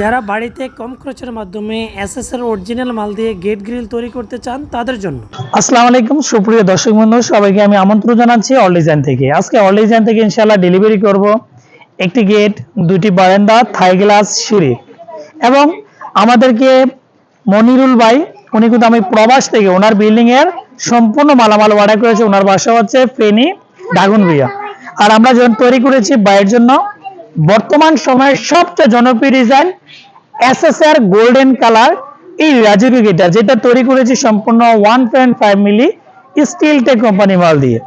যারা বাড়িতে কম খরচের মাধ্যমে এসএসএর অরিজিনাল মাল দিয়ে গেট গ্রিল তৈরি করতে চান, তাদের জন্য। আসসালামু আলাইকুম, সুপ্রিয় দর্শক বন্ধু, সবাইকে আমি আমন্ত্রণ জানাচ্ছি অল ডিজাইন থেকে। আজকে অল ডিজাইন থেকে ইনশাআল্লাহ ডেলিভারি করব। একটি গেট দুটি বারান্দা থাই গ্লাস সিঁড়ি। এবং আমাদেরকে মনিরুল ভাই, উনি কিন্তু আমি প্রবাস থেকে, ওনার বিল্ডিং এর সম্পূর্ণ মালামাল অর্ডার করেছে, ওনার বাসা হচ্ছে ফেনী ডাগুনবিয়া আর আমরা যখন তৈরি করেছি, বাইয়ের জন্য বর্তমান সময়ের সবচেয়ে জনপ্রিয় ডিজাইন এসএসআর গোল্ডেন কালার এই রাজুরি গেটার যেটা তৈরি করেছি সম্পূর্ণ one point five milli steel tech company মাল দিয়ে।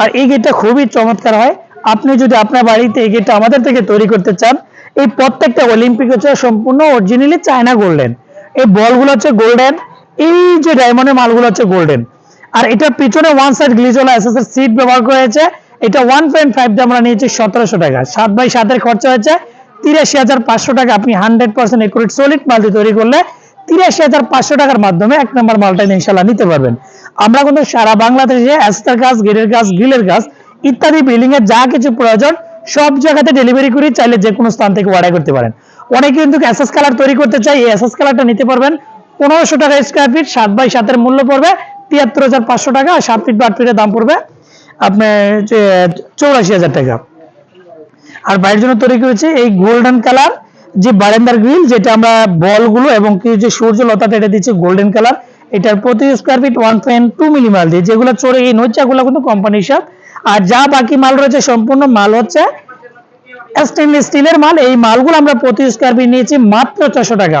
আর এই গেটটা খুবই চমৎকার হয়। আপনি যদি আপনার বাড়িতে এই গেটটা আমাদের থেকে তৈরি করতে চান, এই প্রত্যেকটা অলিম্পিক হচ্ছে সম্পূর্ণ অরিজিনালি চায়না গোল্ডেন এই বলগুলো হচ্ছে গোল্ডেন এই যে ডায়মন্ডের মালগুলো হচ্ছে গোল্ডেন আর এটার পিছনে ওয়ান সাইড গ্লিজোলা এসএসএর সিট ব্যবহার করা হয়েছে। এটা ওয়ান পয়েন্ট ফাইভ দিয়ে আমরা নিয়েছি সতেরোশো টাকা। সাত বাই সাতের খরচা হয়েছে তিরাশি হাজার পাঁচশো টাকা। আপনি হান্ড্রেড পার্সেন্ট একুরেট সলিড মালটি তৈরি করলে তিরাশি হাজার পাঁচশো টাকার মাধ্যমে এক নম্বর মালটা ইনশাল্লাহ নিতে পারবেন। আমরা কিন্তু সারা বাংলাদেশে অ্যাস্তার কাজ গেটের কাজ গ্রিলের কাজ ইত্যাদি বিল্ডিং এর যা কিছু প্রয়োজন সব জায়গাতে ডেলিভারি করি, চাইলে যে কোনো স্থান থেকে অর্ডার করতে পারেন। অনেকে কিন্তু এসএস কালার তৈরি করতে চাই এই এসএস কালারটা নিতে পারবেন। পনেরোশো টাকা স্কোয়ার ফিট সাত বাই সাতের মূল্য পড়বে, তিয়াত্তর হাজার পাঁচশো টাকা সাত ফিট বা আট ফিটের দাম পড়বে আপনার চৌরাশি হাজার টাকা। আর বাইরের জন্য তৈরি করেছি এই গোল্ডেন কালার যে বারান্দার গ্রিল যেটা আমরা বলগুলো এবং কি যে সূর্য লতাটা এটা দিচ্ছে গোল্ডেন কালার এটার প্রতি square feet one point two milli মাল দিয়ে, যেগুলো চড়ে এই নৈচাগুলো কিন্তু কোম্পানি হিসাব আর যা বাকি মাল রয়েছে, সম্পূর্ণ মাল হচ্ছে স্টেনলেস স্টিলের মাল। এই মালগুলো আমরা প্রতি স্কোয়ার ফিট নিয়েছি মাত্র ছশো টাকা।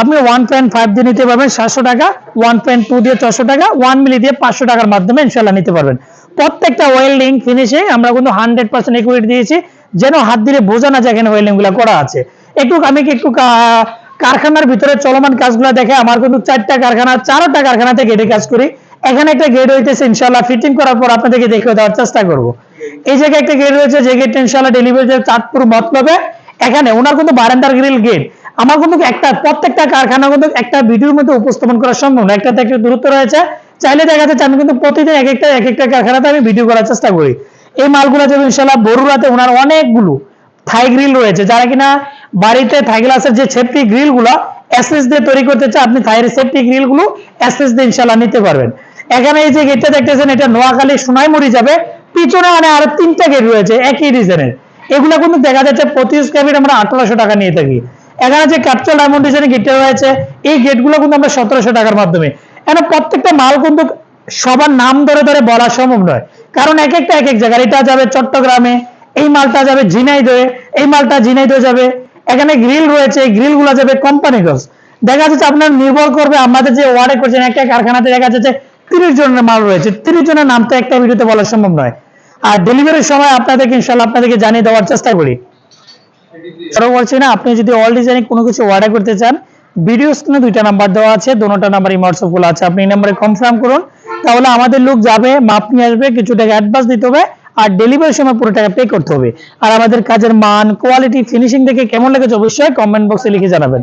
আপনি ওয়ান পয়েন্ট ফাইভ দিয়ে নিতে পারবেন, সাতশো টাকা ওয়ান পয়েন্ট টু দিয়ে ছশো টাকা ওয়ান মিলি দিয়ে পাঁচশো টাকার মাধ্যমে ইনশাল্লাহ নিতে পারবেন। প্রত্যেকটা ওয়েল্ডিং ফিনিশিং আমরা কিন্তু হান্ড্রেড পার্সেন্ট একুইট দিয়েছি। যেন হাত দিলে বোঝা না যায় এখানে ওয়েল্ডিংগুলো করা আছে। একটু আমি একটু কারখানার ভিতরে চলমান কাজগুলো দেখে আমার কিন্তু চারটা কারখানা, চারটা কারখানাতে গেটে কাজ করি। এখানে একটা গেট হইতেছে ইনশাল্লাহ ফিটিং করার পর আপনাদেরকে দেখে দেওয়ার চেষ্টা করব। এই জায়গায় একটা গেট রয়েছে, যে গেট ইনশাল্লাহ ডেলিভারি চাঁদপুর মতলবে। এখানে ওনার কিন্তু বারান্দার গ্রিল গেট আমার কিন্তু একটা, প্রত্যেকটা কারখানা কিন্তু একটা ভিডিওর মধ্যে উপস্থাপন করা সম্ভব না। একটাতে একটা দূরত্ব রয়েছে। চাইলে দেখা যাচ্ছে আমি কিন্তু প্রতিদিন এক একটা এক একটা কারখানাতে আমি ভিডিও করার চেষ্টা করি। এই মালগুলো যাবে ইনশাল্লাহ বরুরাতে ওনার অনেকগুলো থাই গ্রিল রয়েছে, যারা কিনা বাড়িতে থাই গ্লাসের যে সেফটি গ্রিলগুলো এসএস দিয়ে তৈরি করতে চান আপনি থাইয়ের সেফটি গ্রিলগুলো এসএস দিয়ে ইনশাল্লাহ নিতে পারবেন। এখানে এই যে গেটটা দেখতেছেন, এটা নোয়াখালী সোনাইমুড়ি যাবে। পিছনে মানে আরও তিনটা গেট রয়েছে, একই ডিজাইনের এগুলো কিন্তু দেখা যাচ্ছে প্রতি স্কোয়ার ফিট আমরা আঠারোশো টাকা নিয়ে থাকি। এখানে যে ক্যাপচার ডায়মন্ড ডিজাইনের গেটটা রয়েছে, এই গেটগুলো কিন্তু আমরা সতেরোশো টাকার মাধ্যমে। এখানে প্রত্যেকটা মাল কিন্তু সবার নাম ধরে ধরে বলা সম্ভব নয়। কারণ এক একটা এক এক জায়গায়, এটা যাবে চট্টগ্রামে, এই মালটা যাবে ঝিনাইদহে, এই মালটা ঝিনাইদহে যাবে, এখানে গ্রিল রয়েছে, এই গ্রিলগুলো যাবে কোম্পানিগঞ্জ। দেখা যাচ্ছে আপনার নির্ভর করবে আমাদের যে ওয়ার্ডে করছেন, একটা কারখানাতে দেখা যাচ্ছে তিরিশ জনের মাল রয়েছে, তিরিশ জনের নাম তো একটা ভিডিওতে বলা সম্ভব নয়। আর ডেলিভারির সময় আপনাদেরকে ইনশাল্লাহ আপনাদেরকে জানিয়ে দেওয়ার চেষ্টা করি। বলছি না, আপনি যদি অল ডিজাইনে কোনো কিছু অর্ডার করতে চান ভিডিও স্ক্রিনে দুইটা নাম্বার দেওয়া আছে, দুটা নাম্বার ইমার্স খোলা আছে। আপনি এই নাম্বারে কনফার্ম করুন। তাহলে আমাদের লোক যাবে, মাপ নিয়ে আসবে, কিছু টাকা অ্যাডভান্স দিতে হবে আর ডেলিভারির সময় পুরো টাকা পে করতে হবে। আর আমাদের কাজের মান কোয়ালিটি ফিনিশিং দেখে কেমন লেগেছে অবশ্যই কমেন্ট বক্সে লিখে জানাবেন।